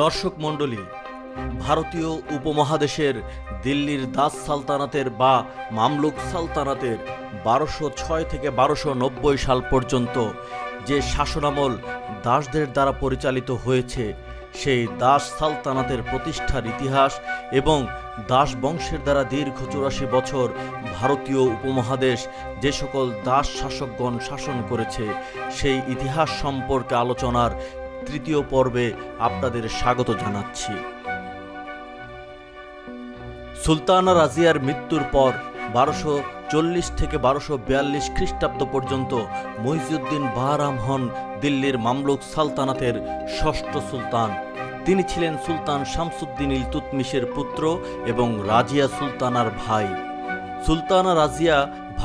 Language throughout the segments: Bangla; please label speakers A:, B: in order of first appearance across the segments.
A: দর্শক মণ্ডলী, ভারতীয় উপমহাদেশের দিল্লির দাস সালতানাতের বা মামলুক সালতানাতের বারোশো ছয় থেকে বারোশো নব্বই সাল পর্যন্ত যে শাসনামল দাসদের দ্বারা পরিচালিত হয়েছে, সেই দাস সালতানাতের প্রতিষ্ঠার ইতিহাস এবং দাস বংশের দ্বারা দীর্ঘ চুরাশি বছর ভারতীয় উপমহাদেশ যে সকল দাস শাসকগণ শাসন করেছে, সেই ইতিহাস সম্পর্কে আলোচনার তৃতীয় পর্বে আপনাদের স্বাগত জানাচ্ছি। সুলতানা রাজিয়ার মৃত্যুর পর বারোশো চল্লিশ থেকে বারোশো বিয়াল্লিশ খ্রিস্টাব্দ পর্যন্ত মহিজুদ্দিন বাহারাম হন দিল্লির মামলুক সালতানাতের ষষ্ঠ সুলতান। তিনি ছিলেন সুলতান শামসুদ্দিন ইলতুতমিশের পুত্র এবং রাজিয়া সুলতানার ভাই। সুলতানা রাজিয়া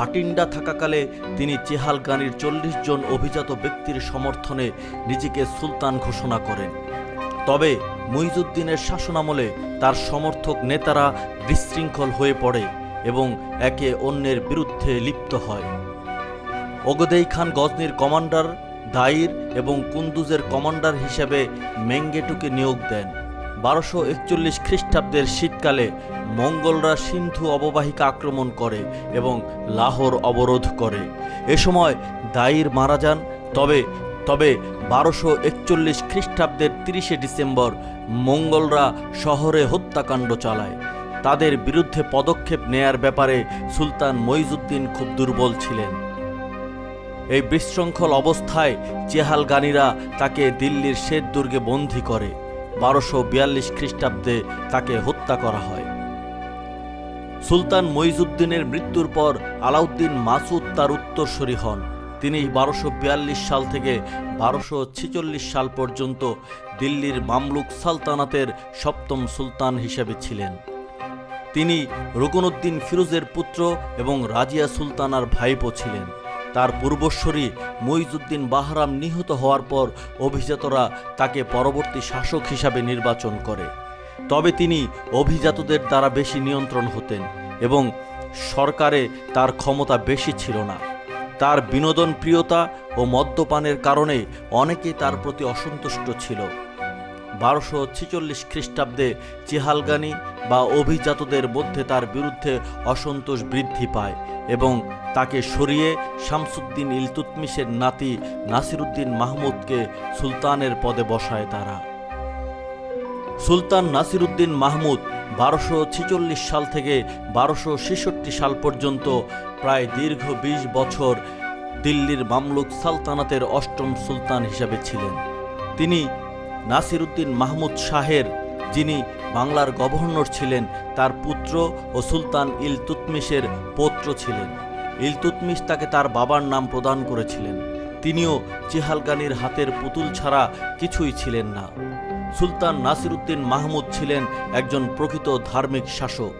A: ভাটিন্ডা থাকাকালে তিনি চেহালগানির চল্লিশ জন অভিজাত ব্যক্তির সমর্থনে নিজেকে সুলতান ঘোষণা করেন। তবে মুইজুদ্দিনের শাসনামলে তার সমর্থক নেতারা বিশৃঙ্খল হয়ে পড়ে এবং একে অন্যের বিরুদ্ধে লিপ্ত হয়। ওগদেই খান গজনির কমান্ডার দাইর এবং কুন্দুজের কমান্ডার হিসেবে মেঙ্গেটুকে নিয়োগ দেন। বারোশো একচল্লিশ খ্রিস্টাব্দের শীতকালে মঙ্গলরা সিন্ধু অববাহিকা আক্রমণ করে এবং লাহোর অবরোধ করে। এ সময় দাইর মারা যান, তবে তবে বারোশো একচল্লিশ খ্রিস্টাব্দের তিরিশে ডিসেম্বর মঙ্গলরা শহরে হত্যাকাণ্ড চালায়। তাদের বিরুদ্ধে পদক্ষেপ নেয়ার ব্যাপারে সুলতান মইজুদ্দিন খুব দুর্বল ছিলেন। এই বিশৃঙ্খল অবস্থায় চেহালগানিরা তাকে দিল্লির শ্বেত দুর্গে বন্দী করে। বারোশো বিয়াল্লিশ খ্রিস্টাব্দে তাকে হত্যা করা হয়। সুলতান মইজুদ্দিনের মৃত্যুর পর আলাউদ্দিন মাসুদ তার উত্তরসূরি হন। তিনি বারোশো বিয়াল্লিশ সাল থেকে বারোশো ছিচল্লিশ সাল পর্যন্ত দিল্লির মামলুক সালতানাতের সপ্তম সুলতান হিসেবে ছিলেন। তিনি রুকনুদ্দিন ফিরোজের পুত্র এবং রাজিয়া সুলতানার ভাইপো ছিলেন। তার পূর্বস্বরী মইজুদ্দিন বাহরাম নিহত হওয়ার পর অভিজাতরা তাকে পরবর্তী শাসক হিসাবে নির্বাচন করে। তবে তিনি অভিজাতদের দ্বারা বেশি নিয়ন্ত্রণ হতেন এবং সরকারে তার ক্ষমতা বেশি ছিল না। তার বিনোদন প্রিয়তা ও মদ্যপানের কারণে অনেকে তার প্রতি অসন্তুষ্ট ছিল। বারোশো ছিচল্লিশ খ্রিস্টাব্দে চিহালগানি বা অভিজাতদের মধ্যে তার বিরুদ্ধে অসন্তোষ বৃদ্ধি পায় এবং তাকে সরিয়ে শামসুদ্দিন ইলতুতমিশের নাতি নাসিরুদ্দিন মাহমুদকে সুলতানের পদে বসায় তারা। সুলতান নাসিরুদ্দিন মাহমুদ বারোশো ছিচল্লিশ সাল থেকে বারোশো ছেষট্টি সাল পর্যন্ত প্রায় দীর্ঘ বিশ বছর দিল্লির মামলুক সালতানাতের অষ্টম সুলতান হিসাবে ছিলেন। তিনি নাসিরুদ্দিন মাহমুদ শাহের, যিনি বাংলার গভর্নর ছিলেন, তার পুত্র ও সুলতান ইলতুতমিশের পৌত্র ছিলেন। ইলতুতমিশ তাকে তার বাবার নাম প্রদান করেছিলেন। তিনিও চিহালগানির হাতের পুতুল ছাড়া কিছুই ছিলেন না। সুলতান নাসিরুদ্দিন মাহমুদ ছিলেন একজন প্রকৃত ধার্মিক শাসক।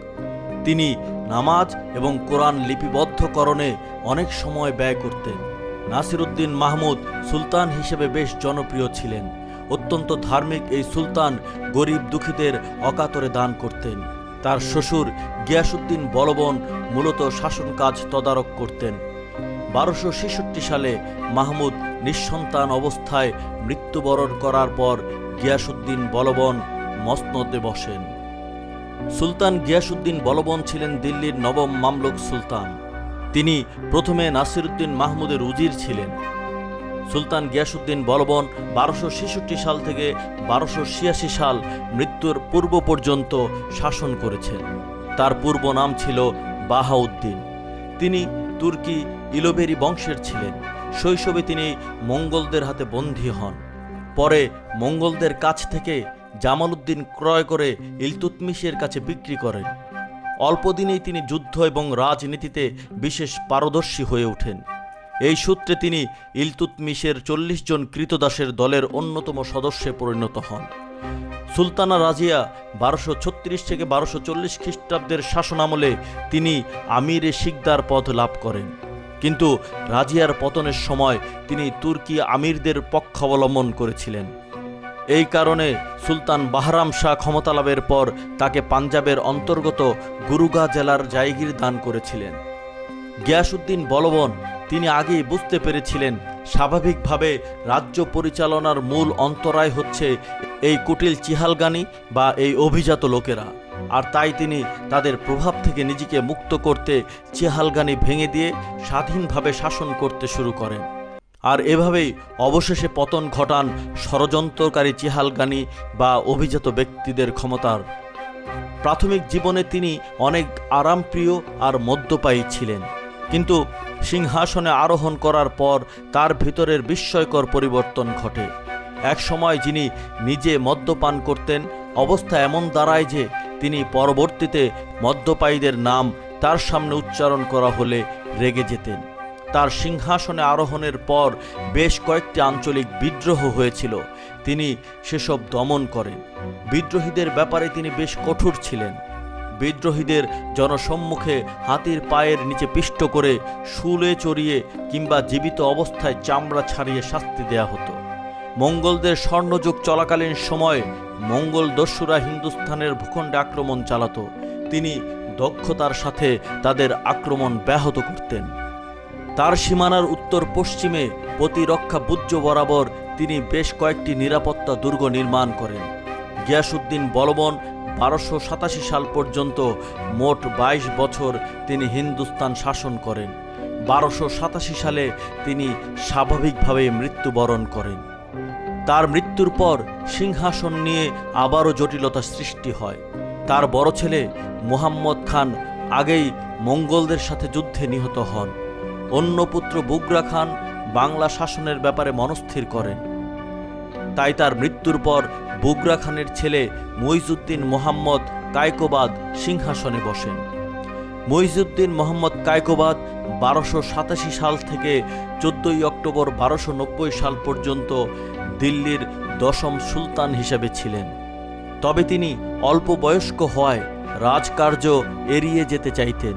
A: তিনি নামাজ এবং কোরআন লিপিবদ্ধকরণে অনেক সময় ব্যয় করতেন। নাসিরুদ্দিন মাহমুদ সুলতান হিসেবে বেশ জনপ্রিয় ছিলেন। অত্যন্ত ধার্মিক এই সুলতান গরিব দুঃখীদের অকাতরে দান করতেন। তার শ্বশুর গিয়াসুদ্দিন বলবন মূলত শাসন কাজ তদারক করতেন। বারোশো ছেষট্টি সালে মাহমুদ নিঃসন্তান অবস্থায় মৃত্যুবরণ করার পর গিয়াসুদ্দিন বলবন মসনদে বসেন। সুলতান গিয়াসুদ্দিন বলবন ছিলেন দিল্লির নবম মামলুক সুলতান। তিনি প্রথমে নাসিরুদ্দিন মাহমুদের উজির ছিলেন। সুলতান গিয়াসুদ্দিন বলবন বারোশো ছেষট্টি সাল থেকে বারোশো ছিয়াশি সাল মৃত্যুর পূর্ব পর্যন্ত শাসন করেছেন। তার পূর্ব নাম ছিল বাহাউদ্দিন। তিনি তুর্কি ইলোবেরি বংশের ছিলেন। শৈশবে তিনি মঙ্গলদের হাতে বন্দী হন। পরে মঙ্গলদের কাছ থেকে জামালউদ্দিন ক্রয় করে ইলতুতমিশের কাছে বিক্রি করেন। অল্পদিনেই তিনি যুদ্ধ এবং রাজনীতিতে বিশেষ পারদর্শী হয়ে ওঠেন। এই সূত্রে তিনি ইলতুতমিশের চল্লিশ জন কৃতদাসের দলের অন্যতম সদস্যে পরিণত হন। সুলতানা রাজিয়া বারোশো ছত্রিশ থেকে বারোশো চল্লিশ খ্রিস্টাব্দের শাসনামলে তিনি আমিরে শিকদার পদ লাভ করেন। কিন্তু রাজিয়ার পতনের সময় তিনি তুর্কি আমিরদের পক্ষ অবলম্বন করেছিলেন। এই কারণে সুলতান বাহরাম শাহ ক্ষমতা লাভের পর তাকে পাঞ্জাবের অন্তর্গত গুরুগা জেলার জায়গির দান করেছিলেন। গিয়াসুদ্দিন বলবন তিনি আগেই বুঝতে পেরেছিলেন, স্বাভাবিকভাবে রাজ্য পরিচালনার মূল অন্তরায় হচ্ছে এই কুটিল চিহালগানি বা এই অভিজাত লোকেরা। আর তাই তিনি তাদের প্রভাব থেকে নিজেকে মুক্ত করতে চিহালগানি ভেঙে দিয়ে স্বাধীনভাবে শাসন করতে শুরু করেন। আর এভাবেই অবশেষে পতন ঘটান ষড়যন্ত্রকারী চিহালগানি বা অভিজাত ব্যক্তিদের ক্ষমতার। প্রাথমিক জীবনে তিনি অনেক আরামপ্রিয় আর মদ্যপায়ী ছিলেন। কিন্তু সিংহাসনে আরোহণ করার পর তার ভিতরের বিস্ময়কর পরিবর্তন ঘটে। এক সময় যিনি নিজে মদ্যপান করতেন, অবস্থা এমন দাঁড়ায় যে তিনি পরবর্তীতে মদ্যপায়ীদের নাম তার সামনে উচ্চারণ করা হলে রেগে যেতেন। তার সিংহাসনে আরোহণের পর বেশ কয়েকটি আঞ্চলিক বিদ্রোহ হয়েছিল। তিনি সেসব দমন করেন। বিদ্রোহীদের ব্যাপারে তিনি বেশ কঠোর ছিলেন। বিদ্রোহীদের জনসম্মুখে হাতির পায়ের নিচে পিষ্ট করে শুলে চড়িয়ে কিংবা জীবিত অবস্থায় চামড়া ছাড়িয়ে শাস্তি দেয়া হতো। মঙ্গলদের স্বর্ণযুগ চলাকালীন সময় মঙ্গল দস্যুরা হিন্দুস্থানের ভূখণ্ডে আক্রমণ চালাত। তিনি দক্ষতার সাথে তাদের আক্রমণ ব্যাহত করতেন। তার সীমানার উত্তর পশ্চিমে প্রতিরক্ষা বুজ্জ বরাবর তিনি বেশ কয়েকটি নিরাপত্তা দুর্গ নির্মাণ করেন। গিয়াসুদ্দিন বলবন বারোশো সাতাশি সাল পর্যন্ত মোট বাইশ বছর তিনি হিন্দুস্তান শাসন করেন। বারোশো সাতাশি সালে তিনি স্বাভাবিকভাবে মৃত্যুবরণ করেন। তার মৃত্যুর পর সিংহাসন নিয়ে আবারও জটিলতা সৃষ্টি হয়। তার বড় ছেলে মুহাম্মদ খান আগেই মঙ্গলদের সাথে যুদ্ধে নিহত হন। অন্য পুত্র বুগরা খান বাংলা শাসনের ব্যাপারে মনস্থির করেন। তাই তার মৃত্যুর পর বুগরা খানের ছেলে মইজুদ্দিন মোহাম্মদ কায়কোবাদ সিংহাসনে বসেন। মইজুদ্দিন মোহাম্মদ কায়কোবাদ বারোশো সাতাশি সাল থেকে চোদ্দই অক্টোবর বারোশো নব্বই সাল পর্যন্ত দিল্লির দশম সুলতান হিসেবে ছিলেন। তবে তিনি অল্প বয়স্ক হওয়ায় রাজকার্য এড়িয়ে যেতে চাইতেন।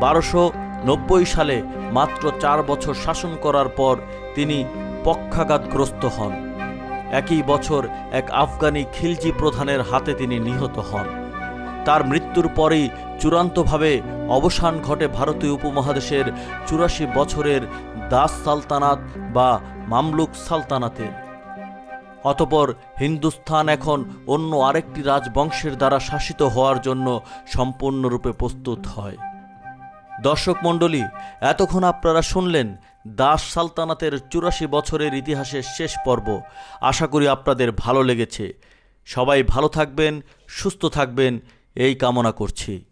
A: বারোশো নব্বই সালে মাত্র চার বছর শাসন করার পর তিনি পক্ষাঘাতগ্রস্ত হন। একই বছর এক আফগানি খিলজি প্রধানের হাতে তিনি নিহত হন। তার মৃত্যুর পরেই চূড়ান্তভাবে অবসান ঘটে ভারতীয় উপমহাদেশের চুরাশি বছরের দাস সালতানাত বা মামলুক সালতানাতের অতপর হিন্দুস্থান এখন অন্য আরেকটি রাজবংশের দ্বারা শাসিত হওয়ার জন্য সম্পূর্ণরূপে প্রস্তুত হয়। দর্শক মণ্ডলী, এতক্ষণ আপনারা শুনলেন দাস সালতানাতের চুরাশি বছরের ইতিহাসের শেষ পর্ব। আশা করি আপনাদের ভালো লেগেছে। সবাই ভালো থাকবেন, সুস্থ থাকবেন, এই কামনা করছি।